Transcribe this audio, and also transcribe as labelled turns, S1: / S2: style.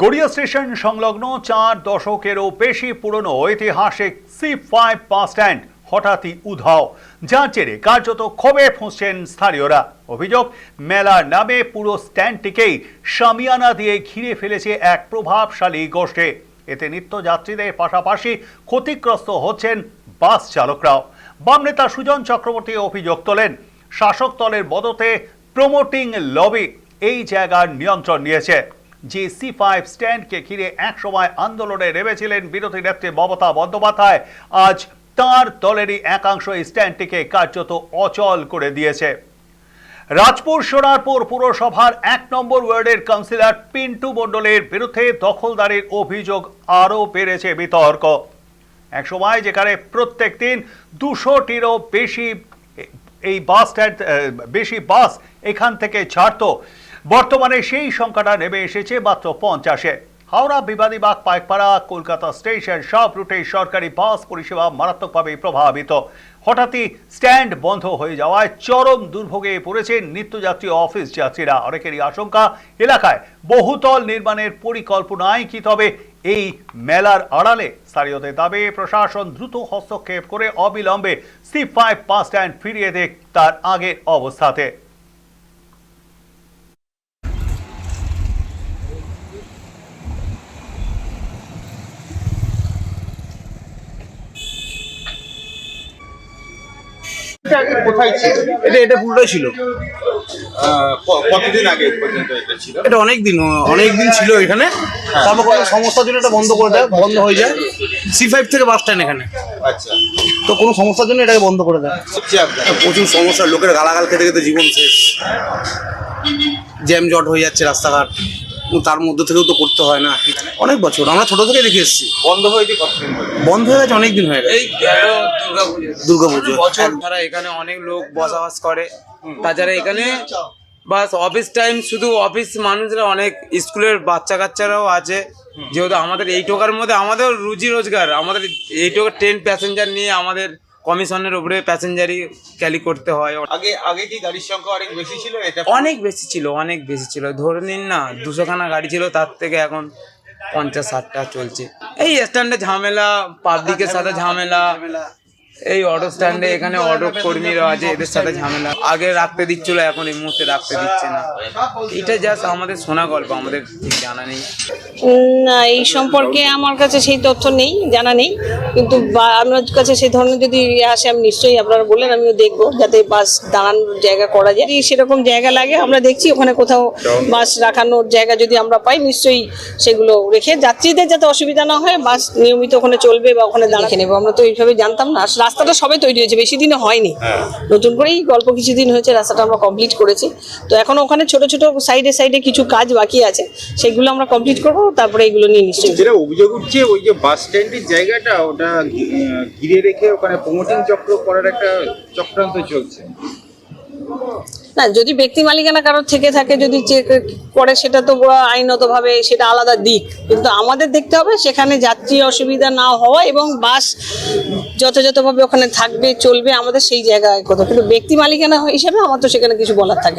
S1: Garia station সংলগ্ন চার দশকেরও বেশি পুরনো ঐতিহাসিক সি ফাইভ বাস স্ট্যান্ড হঠাৎই উধাও, যার জেরে কার্যত ক্ষোভে ফুঁসছেন স্থানীয়রা। অভিযোগ, মেলার নামে পুরো স্ট্যান্ডটিকেই সামিয়ানা দিয়ে ঘিরে ফেলেছে এক প্রভাবশালী গোষ্ঠী। এতে নিত্যযাত্রীদের পাশাপাশি ক্ষতিগ্রস্ত হচ্ছেন বাস চালকরাও। বাম নেতা সুজন চক্রবর্তী অভিযোগ তোলেন, শাসক দলের বদতে প্রমোটিং লবি এই জায়গার নিয়ন্ত্রণ নিয়েছে। যে সি ফাইভ স্ট্যান্ডকে ঘিরে একসময় আন্দোলনে নেমেছিলেন বিরোধী নেত্রী মমতা বন্দ্যোপাধ্যায়, আজ তার দলেরই একাংশ স্ট্যান্ডটিকে কার্যত অচল করে দিয়েছে। রাজপুর সোনারপুর পুরসভার এক নম্বর ওয়ার্ডের কাউন্সিলর পিন্টু মণ্ডলের বিরুদ্ধে দখলদারির অভিযোগ আরও বেড়েছে বিতর্ক। এক সময় যেখানে প্রত্যেক দিন দুশোটিরও বেশি, এই বাস স্ট্যান্ড বেশি বাস এখান থেকে ছাড়তো বর্তমানে সেই সংখ্যাটা নেমে এসেছে মাত্র পঞ্চাশে। হাওড়া বিবাদীবাগ পাইকপাড়া, কলকাতা স্টেশন সব রুটে সরকারি বাস পরিষেবা মারাত্মকভাবে প্রভাবিত। হঠাৎই স্ট্যান্ড বন্ধ হয়ে যাওয়ায় চরম দুর্ভোগে পড়েছে নিত্যযাত্রী অফিস যাত্রীরা। অনেকেরই আশঙ্কা, এলাকায় বহুতল নির্মাণের পরিকল্পনায় কি তবে এই মেলার আড়ালে? স্থানীয়দের দাবি, প্রশাসন দ্রুত হস্তক্ষেপ করে অবিলম্বে সি ফাইভ বাস স্ট্যান্ড ফিরিয়ে দেখ তার আগের অবস্থাতে।
S2: এটা আগে কোথায় ছিল?
S3: এটা এটা পুরোটাই ছিল।
S2: কতদিন আগে পর্যন্ত এটা ছিল?
S3: এটা অনেক দিন অনেক দিন ছিল এখানে। তারপর কোনো সমস্যার জন্য এটা বন্ধ করে দেয় বন্ধ হয়ে যায়। সি ফাইভ থেকে বাস স্ট্যান্ড এখানে।
S2: আচ্ছা।
S3: তো কোনো সমস্যার জন্য এটাকে বন্ধ করে দেয়। প্রচুর সমস্যা লোকের গালাগাল খেতে খেতে জীবন শেষ। জ্যাম জট হয়ে যাচ্ছে রাস্তাঘাট। তার মধ্যে থেকেও তো করতে হয় না। অনেক বছর। আমরা ছোট থেকে দেখে এসেছি।
S2: বন্ধ হয়েছে কতদিন
S3: বন্ধ হয়ে গেছে অনেক দিন হয়ে গেছে।
S4: এই গেল দুর্গাপুজো। বছর ধরে এখানে অনেক লোক বসবাস করে। তাছাড়া এখানে বাস অফিস টাইম শুধু অফিস মানুষরা অনেক স্কুলের বাচ্চা কাচ্চারাও আছে। যেহেতু আমাদের এই টোকার মধ্যে আমাদের রুজি রোজগার। আমাদের এই টোকার ট্রেন প্যাসেঞ্জার নিয়ে আমাদের কমিশনের উপরে প্যাসেঞ্জারই ক্যালি করতে হয়।
S2: আগে আগে কি গাড়ির সংখ্যা অনেক বেশি ছিল? এটা
S4: অনেক বেশি ছিল অনেক বেশি ছিল। ধরে নিন না দুশোখানা গাড়ি ছিল তার থেকে এখন পঞ্চাশ ষাটটা চলছে। এই স্ট্যান্ডে ঝামেলা পাবলিকের সাথে ঝামেলা। এই অটো স্ট্যান্ডে এখানে অটো কর্মীরা আছে এদের সাথে ঝামেলা। আগে রাখতে দিচ্ছিল এখন এই মুহূর্তে রাখতে দিচ্ছে না। এটা জাস্ট আমাদের শোনা গল্প আমাদের ঠিক জানা নেই।
S5: না এই সম্পর্কে আমার কাছে সেই তথ্য নেই জানা নেই। কিন্তু বা- আপনার কাছে সেই ধরনের যদি ইয়ে আসে আমি নিশ্চয়ই আপনারা বললেন আমিও দেখব যাতে বাস দাঁড়ানোর জায়গা করা যায়। সেরকম জায়গা লাগে আমরা দেখছি ওখানে কোথাও বাস রাখানোর জায়গা যদি আমরা পাই নিশ্চয়ই সেগুলো রেখে যাত্রীদের যাতে অসুবিধা না হয় বাস নিয়মিত ওখানে চলবে বা ওখানে দাঁড়িয়ে নেব আমরা তো এইভাবে জানতাম না। রাস্তাটা সবে তৈরি হয়েছে বেশি দিনে হয়নি। নতুন করেই গল্প কিছুদিন হয়েছে রাস্তাটা আমরা কমপ্লিট করেছি। তো এখন ওখানে ছোট ছোট সাইডে সাইডে কিছু কাজ বাকি আছে সেগুলো আমরা কমপ্লিট করব তারপরে এগুলো নিয়ে নিশ্চয়ই
S2: যেটা অভিযোগ উঠছে ওই যে বাস স্ট্যান্ডের জায়গাটা ওটা ঘিরে রেখে ওখানে প্রমোটিং চক্র করার একটা চক্রান্ত চলছে।
S5: না, যদি ব্যক্তি মালিকানা কারোর থেকে থাকে, যদি চেক করে, সেটা তো আইনত ভাবে সেটা আলাদা দিক কিন্তু আমাদের দেখতে হবে, সেখানে যাত্রী অসুবিধা না হওয়া এবং বাস যথাযথভাবে ওখানে থাকবে, চলবে, আমাদের সেই জায়গায় কথা কিন্তু ব্যক্তি মালিকানা হিসেবে আমার তো সেখানে কিছু বলার থাকে।